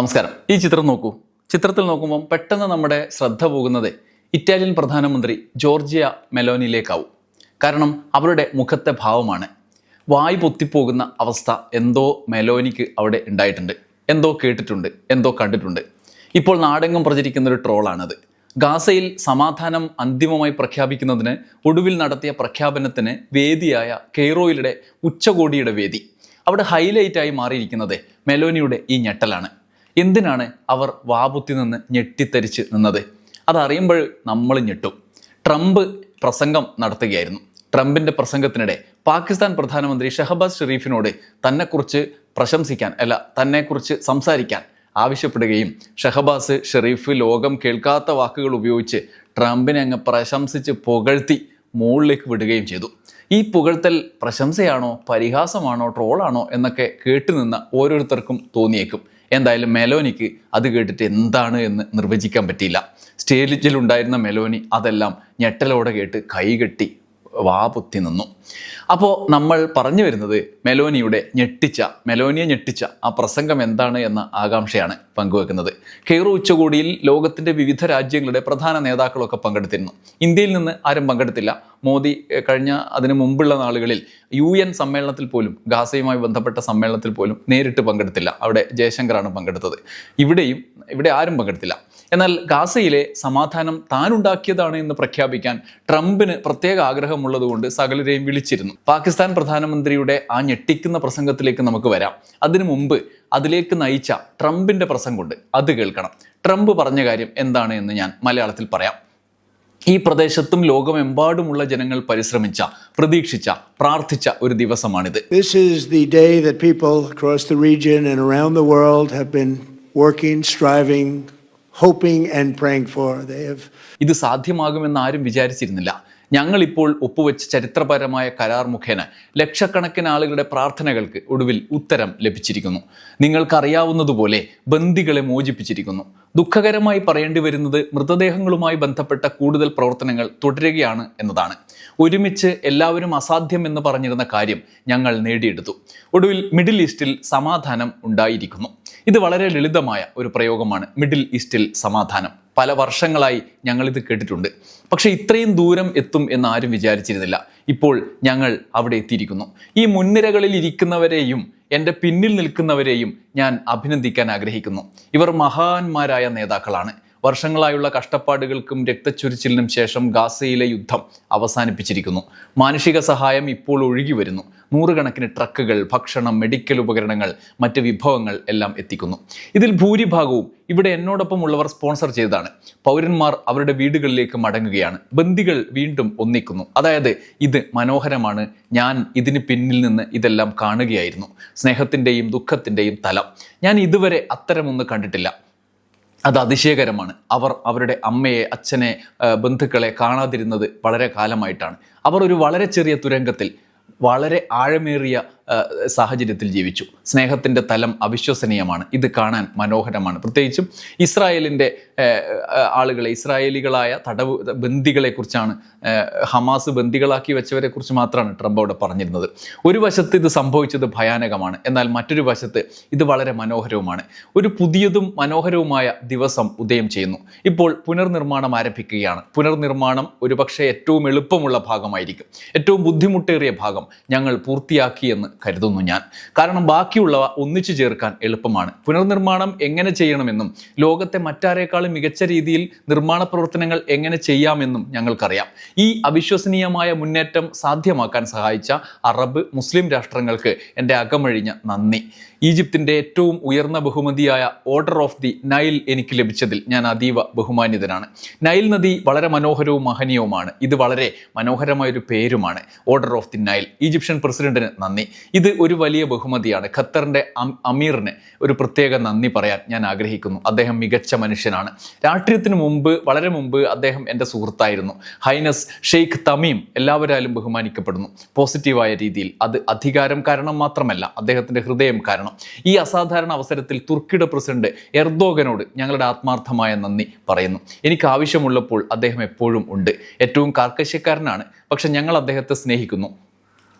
നമസ്കാരം. ഈ ചിത്രം നോക്കൂ. ചിത്രത്തിൽ നോക്കുമ്പോൾ പെട്ടെന്ന് നമ്മുടെ ശ്രദ്ധ പോകുന്നത് ഇറ്റാലിയൻ പ്രധാനമന്ത്രി ജോർജിയ മെലോനിയിലേക്കാവും. കാരണം അവരുടെ മുഖത്തെ ഭാവമാണ്. വായ് പൊത്തിപ്പോകുന്ന അവസ്ഥ എന്തോ മെലോനിക്ക് അവിടെ ഉണ്ടായിട്ടുണ്ട്. എന്തോ കേട്ടിട്ടുണ്ട് എന്തോ കണ്ടിട്ടുണ്ട്. ഇപ്പോൾ നാടെങ്ങും പ്രചരിക്കുന്ന ഒരു ട്രോളാണത്. ഗാസയിൽ സമാധാനം അന്തിമമായി പ്രഖ്യാപിക്കുന്നതിന് ഒടുവിൽ നടത്തിയ പ്രഖ്യാപനത്തിന് വേദിയായ കെയ്റോയിലെ ഉച്ചകോടിയുടെ വേദി. അവിടെ ഹൈലൈറ്റായി മാറിയിരിക്കുന്നത് മെലോനിയുടെ ഈ ഞെട്ടലാണ്. എന്തിനാണ് അവർ വാപുത്തി നിന്ന് ഞെട്ടിത്തരിച്ച് നിന്നത്? അതറിയുമ്പോൾ നമ്മൾ ഞെട്ടും. ട്രംപ് പ്രസംഗം നടത്തുകയായിരുന്നു. ട്രംപിന്റെ പ്രസംഗത്തിനിടെ പാകിസ്ഥാൻ പ്രധാനമന്ത്രി ഷഹബാസ് ഷെരീഫിനോട് തന്നെക്കുറിച്ച് പ്രശംസിക്കാൻ അല്ല തന്നെക്കുറിച്ച് സംസാരിക്കാൻ ആവശ്യപ്പെടുകയും ഷഹബാസ് ഷെരീഫ് ലോകം കേൾക്കാത്ത വാക്കുകൾ ഉപയോഗിച്ച് ട്രംപിനെ അങ്ങ് പ്രശംസിച്ച് പുകഴ്ത്തി മുകളിലേക്ക് വിടുകയും ചെയ്തു. ഈ പുകഴ്ത്തൽ പ്രശംസയാണോ പരിഹാസമാണോ ട്രോളാണോ എന്നൊക്കെ കേട്ടുനിന്ന ഓരോരുത്തർക്കും തോന്നിയേക്കും. എന്തായാലും മെലോനിക്ക് അത് കേട്ടിട്ട് എന്താണ് എന്ന് നിർവചിക്കാൻ പറ്റിയില്ല. സ്റ്റേജിൽ ഉണ്ടായിരുന്ന മെലോനി അതെല്ലാം ഞെട്ടലോടെ കേട്ട് കൈകെട്ടി വാ പൊത്തി നിന്നു. അപ്പോൾ നമ്മൾ പറഞ്ഞു വരുന്നത് മെലോനിയുടെ ഞെട്ടിച്ച മെലോനിയെ ഞെട്ടിച്ച ആ പ്രസംഗം എന്താണ് എന്ന ആകാംക്ഷയാണ് പങ്കുവെക്കുന്നത്. കെയ്റോ ഉച്ചകോടിയിൽ ലോകത്തിന്റെ വിവിധ രാജ്യങ്ങളുടെ പ്രധാന നേതാക്കളൊക്കെ പങ്കെടുത്തിരുന്നു. ഇന്ത്യയിൽ നിന്ന് ആരും പങ്കെടുത്തില്ല. മോദി കഴിഞ്ഞ അതിനു മുമ്പുള്ള നാളുകളിൽ യു എൻ സമ്മേളനത്തിൽ പോലും ഗാസയുമായി ബന്ധപ്പെട്ട സമ്മേളനത്തിൽ പോലും നേരിട്ട് പങ്കെടുത്തില്ല. അവിടെ ജയശങ്കറാണ് പങ്കെടുത്തത്. ഇവിടെയും ഇവിടെ ആരും പങ്കെടുത്തില്ല. എന്നാൽ ഗാസയിലെ സമാധാനം താനുണ്ടാക്കിയതാണ് എന്ന് പ്രഖ്യാപിക്കാൻ ട്രംപിന് പ്രത്യേക ആഗ്രഹമുള്ളതുകൊണ്ട് സകലരെയും വിളിച്ചിരുന്നു. പാകിസ്ഥാൻ പ്രധാനമന്ത്രിയുടെ ആ ഞെട്ടിക്കുന്ന പ്രസംഗത്തിലേക്ക് നമുക്ക് വരാം. അതിനു മുമ്പ് അതിലേക്ക് നയിച്ച ട്രംപിന്റെ പ്രസംഗമുണ്ട്. അത് കേൾക്കണം. ട്രംപ് പറഞ്ഞ കാര്യം എന്താണ് എന്ന് ഞാൻ മലയാളത്തിൽ പറയാം. ഈ പ്രദേശത്തും ലോകമെമ്പാടുമുള്ള ജനങ്ങൾ പരിശ്രമിച്ച പ്രതീക്ഷിച്ച പ്രാർത്ഥിച്ച ഒരു ദിവസമാണിത് This is the day that people across the region and around the world have been working, striving, hoping, and praying for. They have ഇത് സാധ്യമാകുമെന്ന് ആരും വിചാരിച്ചിരുന്നില്ല ഞങ്ങളിപ്പോൾ ഒപ്പുവെച്ച ചരിത്രപരമായ കരാർ മുഖേന ലക്ഷക്കണക്കിന് ആളുകളുടെ പ്രാർത്ഥനകൾക്ക് ഒടുവിൽ ഉത്തരം ലഭിച്ചിരിക്കുന്നു. നിങ്ങൾക്കറിയാവുന്നതുപോലെ ബന്ദികളെ മോചിപ്പിച്ചിരിക്കുന്നു. ദുഃഖകരമായി പറയേണ്ടി വരുന്നത് മൃതദേഹങ്ങളുമായി ബന്ധപ്പെട്ട കൂടുതൽ പ്രവർത്തനങ്ങൾ തുടരുകയാണ് എന്നതാണ്. ഒരുമിച്ച് എല്ലാവരും അസാധ്യം എന്ന് പറഞ്ഞിരുന്ന കാര്യം ഞങ്ങൾ നേടിയെടുത്തു. ഒടുവിൽ മിഡിൽ ഈസ്റ്റിൽ സമാധാനം ഉണ്ടായിരിക്കുന്നു. ഇത് വളരെ ലളിതമായ ഒരു പ്രയോഗമാണ് മിഡിൽ ഈസ്റ്റിൽ സമാധാനം. പല വർഷങ്ങളായി ഞങ്ങളിത് കേട്ടിട്ടുണ്ട്. പക്ഷേ ഇത്രയും ദൂരം എത്തും എന്ന് ആരും വിചാരിച്ചിരുന്നില്ല. ഇപ്പോൾ ഞങ്ങൾ അവിടെ എത്തിയിരിക്കുന്നു. ഈ മുൻനിരകളിൽ ഇരിക്കുന്നവരെയും എന്റെ പിന്നിൽ നിൽക്കുന്നവരെയും ഞാൻ അഭിനന്ദിക്കാൻ ആഗ്രഹിക്കുന്നു. ഇവർ മഹാന്മാരായ നേതാക്കളാണ്. വർഷങ്ങളായുള്ള കഷ്ടപ്പാടുകൾക്കും രക്തച്ചൊരിച്ചിലിനും ശേഷം ഗാസയിലെ യുദ്ധം അവസാനിപ്പിച്ചിരിക്കുന്നു. മാനുഷിക സഹായം ഇപ്പോൾ ഒഴുകി വരുന്നു. നൂറുകണക്കിന് ട്രക്കുകൾ ഭക്ഷണം മെഡിക്കൽ ഉപകരണങ്ങൾ മറ്റ് വിഭവങ്ങൾ എല്ലാം എത്തിക്കുന്നു. ഇതിൽ ഭൂരിഭാഗവും ഇവിടെ എന്നോടൊപ്പം ഉള്ളവർ സ്പോൺസർ ചെയ്തതാണ്. പൗരന്മാർ അവരുടെ വീടുകളിലേക്ക് മടങ്ങുകയാണ്. ബന്ദികൾ വീണ്ടും ഒന്നിക്കുന്നു. അതായത് ഇത് മനോഹരമാണ്. ഞാൻ ഇതിന് പിന്നിൽ നിന്ന് ഇതെല്ലാം കാണുകയായിരുന്നു. സ്നേഹത്തിന്റെയും ദുഃഖത്തിന്റെയും തലം. ഞാൻ ഇതുവരെ അത്തരമൊന്ന് കണ്ടിട്ടില്ല. അത് അതിശയകരമാണ്. അവർ അവരുടെ അമ്മയെ അച്ഛനെ ബന്ധുക്കളെ കാണാതിരുന്നത് വളരെ കാലമായിട്ടാണ്. അവർ ഒരു വളരെ ചെറിയ തുരങ്കത്തിൽ വളരെ ആഴമേറിയ സാഹചര്യത്തിൽ ജീവിച്ചു. സ്നേഹത്തിന്റെ തലം അവിശ്വസനീയമാണ്. ഇത് കാണാൻ മനോഹരമാണ്. പ്രത്യേകിച്ചും ഇസ്രായേലിന്റെ ആളുകളെ ഇസ്രായേലികളായ തടവ് ബന്ദികളെക്കുറിച്ചാണ് ഹമാസ് ബന്ദികളാക്കി വെച്ചവരെ കുറിച്ച് മാത്രമാണ് ട്രംപ് അവിടെ പറഞ്ഞിരുന്നത്. ഒരു വശത്ത് ഇത് സംഭവിച്ചത് ഭയാനകമാണ്. എന്നാൽ മറ്റൊരു വശത്ത് ഇത് വളരെ മനോഹരവുമാണ്. ഒരു പുതിയതും മനോഹരവുമായ ദിവസം ഉദയം ചെയ്യുന്നു. ഇപ്പോൾ പുനർനിർമ്മാണം ആരംഭിക്കുകയാണ്. പുനർനിർമ്മാണം ഒരുപക്ഷെ ഏറ്റവും എളുപ്പമുള്ള ഭാഗമായിരിക്കും. ഏറ്റവും ബുദ്ധിമുട്ടേറിയ ഭാഗം ഞങ്ങൾ പൂർത്തിയാക്കി എന്ന് കരുതുന്നു ഞാൻ. കാരണം ബാക്കിയുള്ളവ ഒന്നിച്ചു ചേർക്കാൻ എളുപ്പമാണ്. പുനർനിർമ്മാണം എങ്ങനെ ചെയ്യണമെന്നും ലോകത്തെ മറ്റാരേക്കാളും മികച്ച രീതിയിൽ നിർമ്മാണ പ്രവർത്തനങ്ങൾ എങ്ങനെ ചെയ്യാമെന്നും ഞങ്ങൾക്കറിയാം. ഈ അവിശ്വസനീയമായ മുന്നേറ്റം സാധ്യമാക്കാൻ സഹായിച്ച അറബ് മുസ്ലിം രാഷ്ട്രങ്ങൾക്ക് എന്റെ അകമഴിഞ്ഞ നന്ദി. ഈജിപ്തിന്റെ ഏറ്റവും ഉയർന്ന ബഹുമതിയായ ഓർഡർ ഓഫ് ദി നൈൽ എനിക്ക് ലഭിച്ചതിൽ ഞാൻ അതീവ ബഹുമാന്യതനാണ്. നൈൽ നദി വളരെ മനോഹരവും മഹനീയവുമാണ്. ഇത് വളരെ മനോഹരമായൊരു പേരുമാണ് order of the Nile Egyptian പ്രസിഡന്റിന് നന്ദി. ഇത് ഒരു വലിയ ബഹുമതിയാണ്. ഖത്തറിന്റെ അമീറിന് ഒരു പ്രത്യേക നന്ദി പറയാൻ ഞാൻ ആഗ്രഹിക്കുന്നു. അദ്ദേഹം മികച്ച മനുഷ്യനാണ്. രാഷ്ട്രീയത്തിന് മുമ്പ് വളരെ മുമ്പ് അദ്ദേഹം എന്റെ സുഹൃത്തായിരുന്നു. ഹൈനസ് ഷെയ്ഖ് തമീം എല്ലാവരാലും ബഹുമാനിക്കപ്പെടുന്നു. പോസിറ്റീവായ രീതിയിൽ. അത് അധികാരം കാരണം മാത്രമല്ല അദ്ദേഹത്തിന്റെ ഹൃദയം കാരണം. ഈ അസാധാരണ അവസരത്തിൽ തുർക്കിയുടെ പ്രസിഡന്റ് എർദോഗനോട് ഞങ്ങളുടെ ആത്മാർത്ഥമായ നന്ദി പറയുന്നു. എനിക്ക് ആവശ്യമുള്ളപ്പോൾ അദ്ദേഹം എപ്പോഴും ഉണ്ട്. ഏറ്റവും കാർക്കശ്യക്കാരനാണ്. പക്ഷെ ഞങ്ങൾ അദ്ദേഹത്തെ സ്നേഹിക്കുന്നു.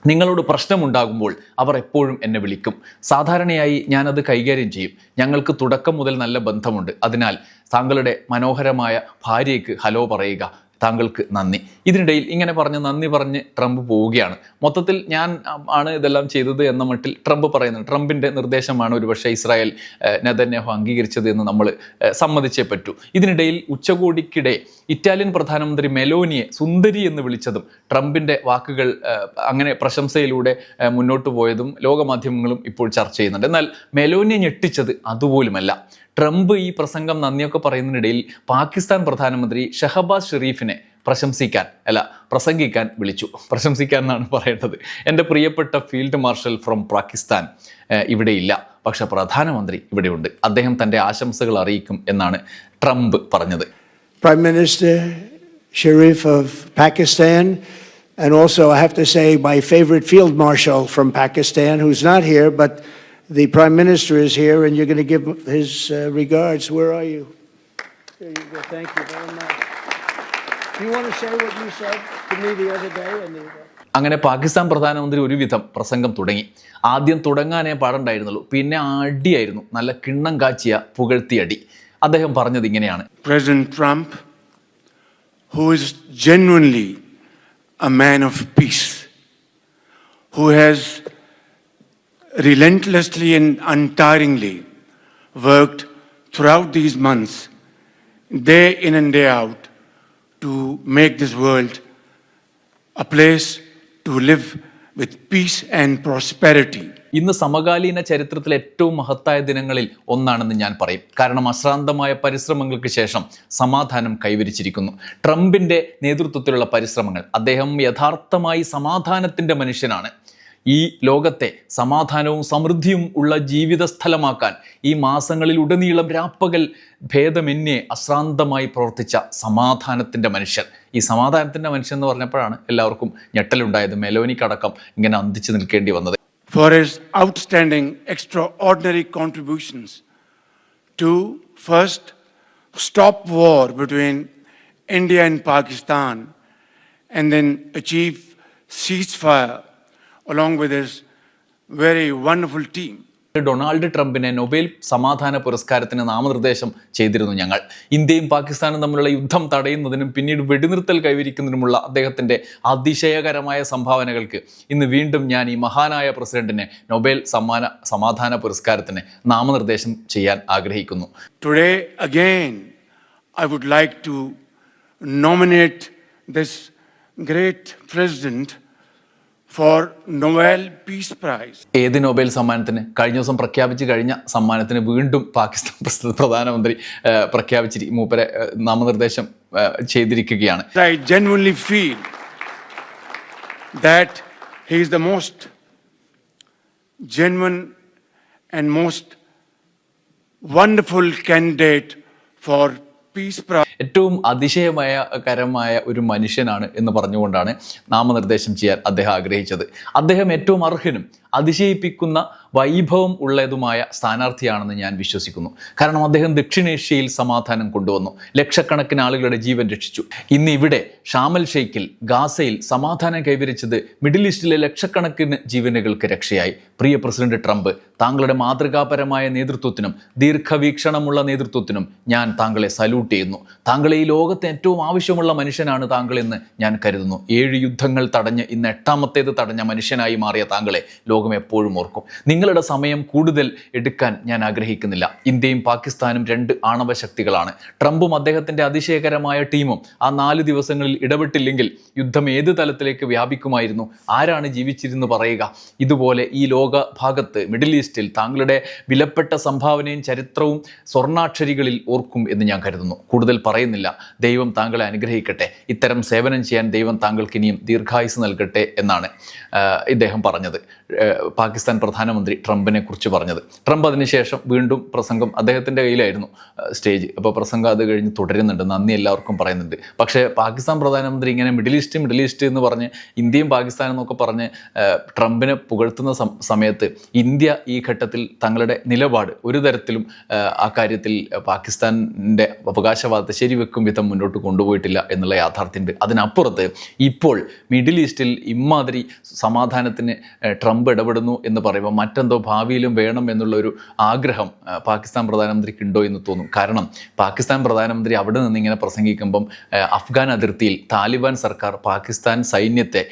നിങ്ങളോട് പ്രശ്നമുണ്ടാകുമ്പോൾ അവർ എപ്പോഴും എന്നെ വിളിക്കും. സാധാരണയായി ഞാനത് കൈകാര്യം ചെയ്യും. ഞങ്ങൾക്ക് തുടക്കം മുതൽ നല്ല ബന്ധമുണ്ട്. അതിനാൽ താങ്കളുടെ മനോഹരമായ ഭാര്യയ്ക്ക് ഹലോ പറയുക. താങ്കൾക്ക് നന്ദി. ഇതിനിടയിൽ ഇങ്ങനെ പറഞ്ഞ് നന്ദി പറഞ്ഞ് ട്രംപ് പോവുകയാണ്. മൊത്തത്തിൽ ഞാൻ ആണ് ഇതെല്ലാം ചെയ്തത് എന്ന മട്ടിൽ ട്രംപ് പറയുന്നത്. ട്രംപിന്റെ നിർദ്ദേശമാണ് ഒരുപക്ഷെ ഇസ്രായേൽ നെതന്യാഹു അംഗീകരിച്ചത് എന്ന് നമ്മൾ സമ്മതിച്ചേ പറ്റൂ. ഇതിനിടയിൽ ഉച്ചകോടിക്കിടെ ഇറ്റാലിയൻ പ്രധാനമന്ത്രി മെലോനിയെ സുന്ദരി എന്ന് വിളിച്ചതും ട്രംപിന്റെ വാക്കുകൾ അങ്ങനെ പ്രശംസയിലൂടെ മുന്നോട്ട് പോയതും ലോകമാധ്യമങ്ങളും ഇപ്പോൾ ചർച്ച ചെയ്യുന്നുണ്ട്. എന്നാൽ മെലോനിയെ ഞെട്ടിച്ചത് അതുപോലുമല്ല. ട്രംപ് ഈ പ്രസംഗം നന്ദിയൊക്കെ പറയുന്നതിനിടയിൽ പാകിസ്ഥാൻ പ്രധാനമന്ത്രി ഷഹബാസ് ഷെറീഫിനെ പ്രശംസിക്കാൻ അല്ല പ്രസംഗിക്കാൻ വിളിച്ചു. പ്രശംസിക്കാൻ എന്നാണ് പറയേണ്ടത്. എന്റെ പ്രിയപ്പെട്ട ഫീൽഡ് മാർഷൽ ഫ്രം പാകിസ്ഥാൻ ഇവിടെയില്ല. പക്ഷെ പ്രധാനമന്ത്രി ഇവിടെയുണ്ട്. അദ്ദേഹം തന്റെ ആശംസകൾ അറിയിക്കും എന്നാണ് ട്രംപ് പറഞ്ഞത്. Prime Minister Sharif of Pakistan, and also, I have to say, my favorite field marshal from Pakistan, who's not here, but the Prime Minister is here, and you're going to give his uh, regards. Where are you? There you go. Thank you very much. Do you want to say what you said to me the other day? And the, അങ്ങനെ പാകിസ്ഥാൻ പ്രധാനമന്ത്രി ഒരുവിധം പ്രസംഗം തുടങ്ങി ആദ്യം തുടങ്ങാനേ പാടുണ്ടായിരുന്നുള്ളൂ പിന്നെ അടിയായിരുന്നു നല്ല കിണ്ണം കാച്ചിയ പുകഴ്ത്തിയടി അദ്ദേഹം പറഞ്ഞത് ഇങ്ങനെയാണ് president Trump who is genuinely a man of peace who has relentlessly and untiringly worked throughout these months, day in and day out, to make this world a place to live with peace and prosperity. ഇന്ന് സമകാലീന ചരിത്രത്തിലെ ഏറ്റവും മഹത്തായ ദിനങ്ങളിൽ ഒന്നാണെന്ന് ഞാൻ പറയും. കാരണം അശ്രാന്തമായ പരിശ്രമങ്ങൾക്ക് ശേഷം സമാധാനം കൈവരിച്ചിരിക്കുന്നു. ട്രംപിന്റെ നേതൃത്വത്തിലുള്ള പരിശ്രമങ്ങൾ അദ്ദേഹം യഥാർത്ഥമായി സമാധാനത്തിന്റെ മനുഷ്യനാണ്. ഈ ലോകത്തെ സമാധാനവും സമൃദ്ധിയും ഉള്ള ജീവിത സ്ഥലമാക്കാൻ ഈ മാസങ്ങളിൽ ഉടനീളം രാപ്പകൽ ഭേദമെന്നെ അശ്രാന്തമായി പ്രവർത്തിച്ച സമാധാനത്തിന്റെ മനുഷ്യൻ. ഈ സമാധാനത്തിന്റെ മനുഷ്യൻ എന്ന് പറഞ്ഞപ്പോഴാണ് എല്ലാവർക്കും ഞെട്ടലുണ്ടായത്. മെലോനിക്കടക്കം ഇങ്ങനെ അന്തിച്ചു നിൽക്കേണ്ടി വന്നത്. For his outstanding extra ordinary contributions to first stop war between India and Pakistan and then achieve cease ceasefire along with his very wonderful team. Donald ട്രംപിനെ നൊബേൽ സമാധാന പുരസ്കാരത്തിന് നാമനിർദ്ദേശം ചെയ്തിരുന്നു ഞങ്ങൾ ഇന്ത്യയും പാകിസ്ഥാനും തമ്മിലുള്ള യുദ്ധം തടയുന്നതിനും പിന്നീട് വെടിനിർത്തൽ കൈവരിക്കുന്നതിനുമുള്ള അദ്ദേഹത്തിന്റെ അതിശയകരമായ സംഭാവനകൾക്ക് ഇന്ന് വീണ്ടും ഞാൻ ഈ മഹാനായ പ്രസിഡന്റിനെ നൊബേൽ സമ്മാന സമാധാന പുരസ്കാരത്തിന് നാമനിർദ്ദേശം ചെയ്യാൻ ആഗ്രഹിക്കുന്നു Today, again, I would like to nominate this great president for Nobel Peace Prize. ഏത് നൊബേൽ സമ്മാനത്തിന് കഴിഞ്ഞ ദിവസം പ്രഖ്യാപിച്ച് കഴിഞ്ഞ സമ്മാനത്തിന് വീണ്ടും പാകിസ്ഥാൻ പ്രസിഡന്റ് പ്രധാനമന്ത്രി പ്രഖ്യാപിച്ചിരി മൂപ്പരെ നാമനിർദ്ദേശം ചെയ്തിരിക്കുകയാണ് I genuinely feel that he is the most genuine and most wonderful candidate for Peace Prize. ഏറ്റവും അതിശയമായ കരമായ ഒരു മനുഷ്യനാണ് എന്ന് പറഞ്ഞുകൊണ്ടാണ് നാമനിർദ്ദേശം ചെയ്യാൻ അദ്ദേഹം ആഗ്രഹിച്ചത്. അദ്ദേഹം ഏറ്റവും അർഹനും അതിശയിപ്പിക്കുന്ന വൈഭവം ഉള്ളതുമായ സ്ഥാനാർത്ഥിയാണെന്ന് ഞാൻ വിശ്വസിക്കുന്നു. കാരണം അദ്ദേഹം ദക്ഷിണേഷ്യയിൽ സമാധാനം കൊണ്ടുവന്നു. ലക്ഷക്കണക്കിന് ആളുകളുടെ ജീവൻ രക്ഷിച്ചു. ഇന്ന് ഇവിടെ ഷാമൽ ഷെയ്ഖിൽ ഗാസയിൽ സമാധാനം കൈവരിച്ചത് മിഡിൽ ഈസ്റ്റിലെ ലക്ഷക്കണക്കിന് ജീവനുകൾക്ക് രക്ഷയായി. പ്രിയ പ്രസിഡന്റ് ട്രംപ് താങ്കളുടെ മാതൃകാപരമായ നേതൃത്വത്തിനും ദീർഘവീക്ഷണമുള്ള നേതൃത്വത്തിനും ഞാൻ താങ്കളെ സല്യൂട്ട് ചെയ്യുന്നു. താങ്കളെ ഈ ലോകത്തെ ഏറ്റവും ആവശ്യമുള്ള മനുഷ്യനാണ് താങ്കളെന്ന് ഞാൻ കരുതുന്നു. ഏഴ് യുദ്ധങ്ങൾ തടഞ്ഞ് ഇന്ന് എട്ടാമത്തേത് തടഞ്ഞ മനുഷ്യനായി മാറിയ താങ്കളെ ലോകം എപ്പോഴും ഓർക്കും. നിങ്ങളുടെ സമയം കൂടുതൽ എടുക്കാൻ ഞാൻ ആഗ്രഹിക്കുന്നില്ല. ഇന്ത്യയും പാകിസ്ഥാനും രണ്ട് ആണവ ശക്തികളാണ്. ട്രംപും അദ്ദേഹത്തിന്റെ അതിശയകരമായ ടീമും ആ നാല് ദിവസങ്ങളിൽ ഇടപെട്ടില്ലെങ്കിൽ യുദ്ധം ഏത് തലത്തിലേക്ക് വ്യാപിക്കുമായിരുന്നു? ആരാണ് ജീവിച്ചിരുന്നു പറയുക? ഇതുപോലെ ഈ ലോക ഭാഗത്ത് മിഡിൽ ഈസ്റ്റിൽ താങ്കളുടെ വിലപ്പെട്ട സംഭാവനയും ചരിത്രവും സ്വർണാക്ഷരികളിൽ ഓർക്കും എന്ന് ഞാൻ കരുതുന്നു. കൂടുതൽ പറയുന്നില്ല. ദൈവം താങ്കളെ അനുഗ്രഹിക്കട്ടെ. ഇത്തരം സേവനം ചെയ്യാൻ ദൈവം താങ്കൾക്ക് ഇനിയും ദീർഘായുസ് നൽകട്ടെ എന്നാണ് ഇദ്ദേഹം പറഞ്ഞത്. പാകിസ്ഥാൻ പ്രധാനമന്ത്രി ട്രംപിനെ കുറിച്ച് പറഞ്ഞത്. ട്രംപ് അതിനുശേഷം വീണ്ടും പ്രസംഗം അദ്ദേഹത്തിന്റെ കയ്യിലായിരുന്നു സ്റ്റേജ്. അപ്പോൾ പ്രസംഗം അത് കഴിഞ്ഞ് തുടരുന്നുണ്ട്. നന്ദി എല്ലാവർക്കും പറയുന്നുണ്ട്. പക്ഷേ പാകിസ്ഥാൻ പ്രധാനമന്ത്രി ഇങ്ങനെ മിഡിൽ ഈസ്റ്റ് മിഡിൽ ഈസ്റ്റ് എന്ന് പറഞ്ഞ് ഇന്ത്യയും പാകിസ്ഥാനും എന്നൊക്കെ പറഞ്ഞ് ട്രംപിനെ പുകഴ്ത്തുന്ന സമയത്ത് ഇന്ത്യ ഈ ഘട്ടത്തിൽ തങ്ങളുടെ നിലപാട് ഒരു തരത്തിലും ആ കാര്യത്തിൽ പാകിസ്ഥാന്റെ അവകാശവാദത്തെ ശരിവെക്കും വിധം മുന്നോട്ട് കൊണ്ടുപോയിട്ടില്ല എന്നുള്ള യാഥാർത്ഥ്യമുണ്ട്. അതിനപ്പുറത്ത് ഇപ്പോൾ മിഡിൽ ഈസ്റ്റിൽ ഇമാതിരി സമാധാനത്തിന് ട്രംപ് ഇടപെടുന്നു എന്ന് പറയുമ്പോൾ മറ്റെന്തോ ഭാവിയിലും വേണം എന്നുള്ള ഒരു ആഗ്രഹം പാകിസ്ഥാൻ പ്രധാനമന്ത്രിക്ക് ഉണ്ടോ എന്ന് തോന്നും. കാരണം പാകിസ്ഥാൻ പ്രധാനമന്ത്രി അവിടെ നിന്ന് ഇങ്ങനെ പ്രസംഗിക്കുമ്പം അഫ്ഗാൻ അതിർത്തിയിൽ താലിബാൻ സർക്കാർ പാകിസ്ഥാൻ സൈന്യത്തെ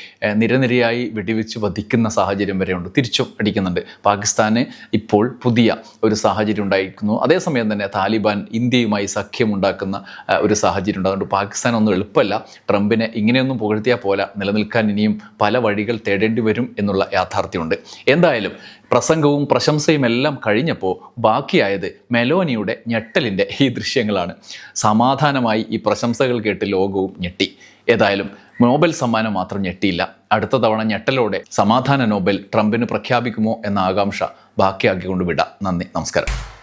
നിരനിരയായി വെടിവെച്ച് വധിക്കുന്ന സാഹചര്യം വരെയുണ്ട്. തിരിച്ചും അടിക്കുന്നുണ്ട്. പാകിസ്ഥാന് ഇപ്പോൾ പുതിയ ഒരു സാഹചര്യം ഉണ്ടായിരിക്കുന്നു. അതേസമയം തന്നെ താലിബാൻ ഇന്ത്യയുമായി സഖ്യമുണ്ടാക്കുന്ന ഒരു സാഹചര്യം ഉണ്ട്. അതുകൊണ്ട് പാകിസ്ഥാൻ ഒന്നും എളുപ്പമല്ല. ട്രംപിനെ ഇങ്ങനെയൊന്നും പുകഴ്ത്തിയാൽ പോലെ നിലനിൽക്കാൻ ഇനിയും പല വഴികൾ തേടേണ്ടി വരും എന്നുള്ള യാഥാർത്ഥ്യമുണ്ട്. എന്തായാലും പ്രസംഗവും പ്രശംസയും എല്ലാം കഴിഞ്ഞപ്പോൾ ബാക്കിയായത് മെലോനിയുടെ ഞെട്ടലിന്റെ ഈ ദൃശ്യങ്ങളാണ്. സമാധാനമായി ഈ പ്രശംസകൾ കേട്ട് ലോകവും ഞെട്ടി. ഏതായാലും നോബൽ സമ്മാനം മാത്രം ഞെട്ടിയില്ല. അടുത്ത തവണ ഞെട്ടലോടെ സമാധാന നോബൽ ട്രംപിന് പ്രഖ്യാപിക്കുമോ എന്ന ആകാംക്ഷ ബാക്കിയാക്കിക്കൊണ്ട് വിടാം. നന്ദി. നമസ്കാരം.